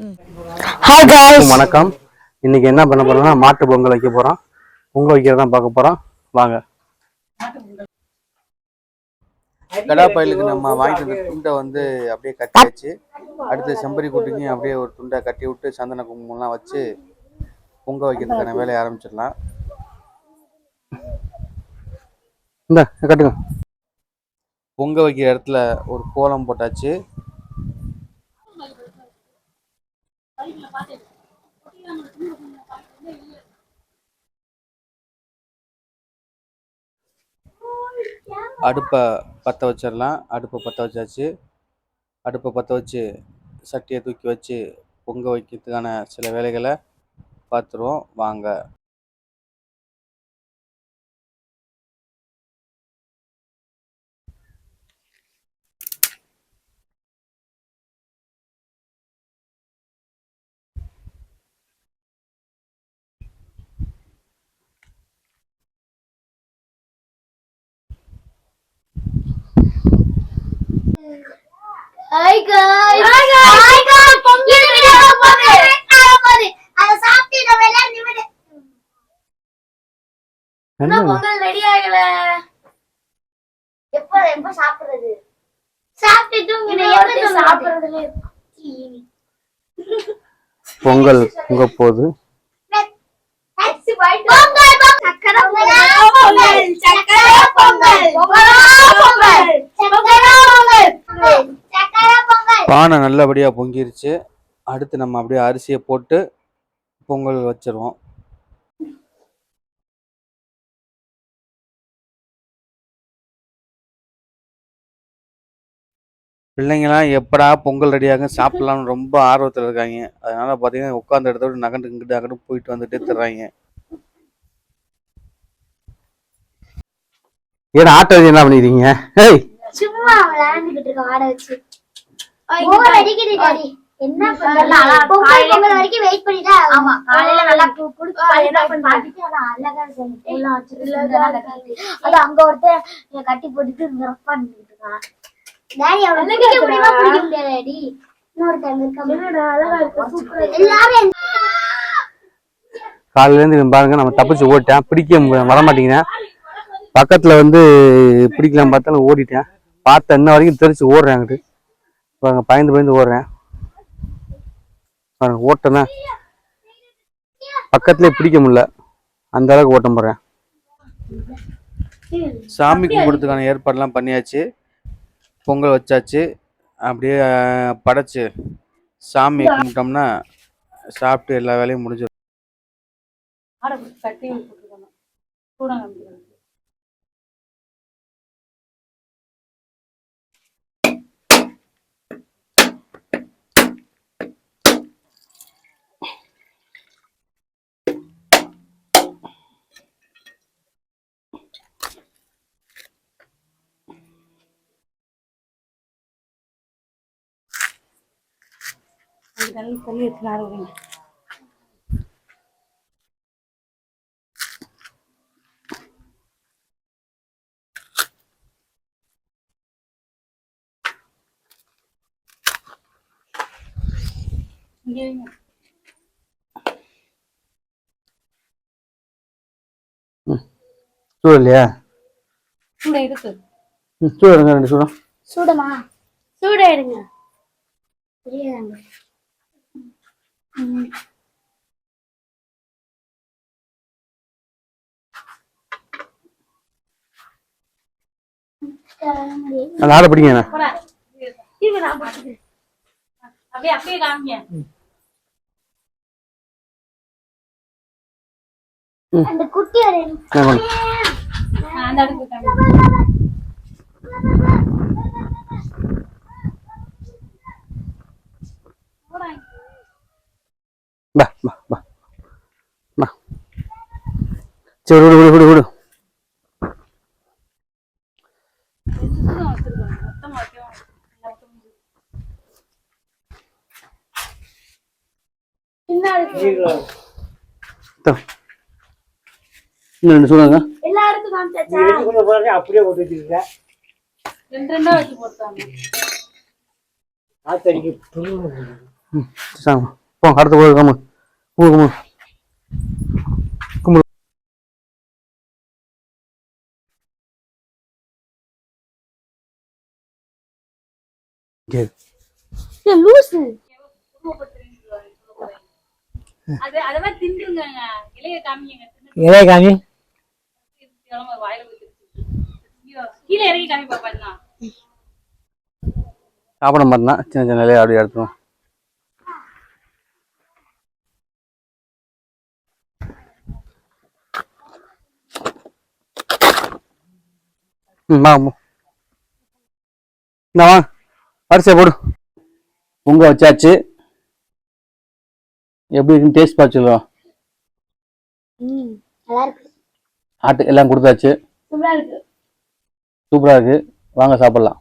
Hi guys வணக்கம். இன்னைக்கு என்ன பண்ண போறோம்னா மாட்டு பொங்கல் வைக்க போறோம். பொங்கல் வைக்கிறதான் பார்க்க போறோம். வாங்க. கடா பயலுக்கு நம்ம வாங்கிட்டு வந்த துண்டை வந்து அப்படியே கட்டியாச்சு அடுத்து செம்பரி குட்டிக்கும் அப்படியே ஒரு துண்டை கட்டி விட்டு சந்தன குங்குமம்லாம் வச்சு பொங்க வைக்கிறதுக்கான வேலையை ஆரம்பிச்சிடலாம். இந்த கட்டுங்க. பொங்க வைக்கிற இடத்துல ஒரு கோலம் போட்டாச்சு. அடுப்பை பற்ற வச்சிடலாம். அடுப்பை பற்ற வச்சாச்சு. அடுப்பை பற்ற வச்சு சட்டியை தூக்கி வச்சு பொங்க வைக்கிறதுக்கான சில வேலைகளை பார்த்துருவோம். வாங்க. Hi guys hi guys hi guys Pongal video போகுது போகுது அத சாப்பிட்டு நம்ம எல்லாம் நிமிடு. என்ன? பொங்கல் ரெடி ஆகல? எப்ப எப்ப சாப்பிடுறது? சாப்பிட்டு தூங்கின எப்ப சாப்பிடுறதுல பொங்கல் பொங்க போகுது பொங்கல் சக்கரை பொங்கல் சக்கரை பொங்கல் பொங்கல் சக்கரை பொங்கல் சக்கரை பானை நல்லபடியாக பொங்கிருச்சு. அடுத்து நம்ம அப்படியே அரிசியை போட்டு பொங்கல் வச்சிருவோம். பிள்ளைங்களாம் எப்படா பொங்கல் ரெடியாகும் சாப்பிடலாம்னு ரொம்ப ஆர்வத்தில் இருக்காங்க. அதனால பார்த்தீங்கன்னா உட்காந்த இடத்த விட நகண்டு இங்கிட்டு அங்கிட்டு போயிட்டு வந்துட்டே தர்றாங்க. ஏன்னா ஆட்டோ என்ன பண்ணிக்கிறீங்க? சும்மா விளையாண்டுக்கிட்டு இருக்க ஆட வச்சு. போர் அடிக்குது டாடி என்ன பண்ணலாம் பொங்கல் பொங்கல் வரைக்கும் வெயிட் பண்ணிட்டா ஆமா காலையில நல்லா அழகா அது அங்க கட்டி போட்டுட்டு ரஃப் இருக்கான். டாடி அவன முடியுமா பிடிக்க முடியாது டாடி எல்லாரும் பாருங்க நம்ம தப்பிச்சு ஓட்டேன் பிடிக்க வர மாட்டேங்கிறேன் பக்கத்துல வந்து பிடிக்கலாம் பார்த்தாலும் ஓடிட்டேன். பார்த்த இன்ன வரைக்கும் தெரிச்சு ஓடுறேன் அங்கிட்டு. பாருங்க பயந்து பயந்து ஓடுறேன். பாருங்க ஓட்டனா பக்கத்துலயே பிடிக்க முடியல. அந்த அளவுக்கு ஓட்டம் போடுறேன். சாமி கும்பிட்றதுக்கான ஏற்பாடெல்லாம் பண்ணியாச்சு. பொங்கல் வச்சாச்சு. அப்படியே படைச்சு சாமி கும்பிட்டோம்னா சாப்பிட்டு எல்லா வேலையும் முடிஞ்சிடும். சூடு இல்லையா? கூட இருக்கு. ம், சூடு இருங்க ரெண்டு சூடம் சூடமா? சூடாயிருங்க தெரியாதாங்க. ஆடை பிடிங்க அப்படியே அப்படியே காமிங்க. அந்த குட்டி ஒரு அந்த அடுப்பு காமிங்க பா பா பா பா சரி விடு விடு விடு விடு. தோ. அப்படியே போட்டு ரெண்டு ரெண்டா வச்சு போட்டாங்க ஆத்தடிக்கு அடுத்த போய் கம்மு காமி. பாப்பா என்ன சாப்பிட மாட்டேன்னா சின்ன சின்ன நிலையை அப்படியே எடுத்துரும் ம் வா போ. இந்தா வா. அரிசியை போடு. பொங்க வச்சாச்சு. எப்படி இருக்குன்னு டேஸ்ட் பார்த்துக்கலாம் ஆட்டு எல்லாம் கொடுத்தாச்சு. சூப்பராக இருக்கு. வாங்க சாப்பிடலாம்.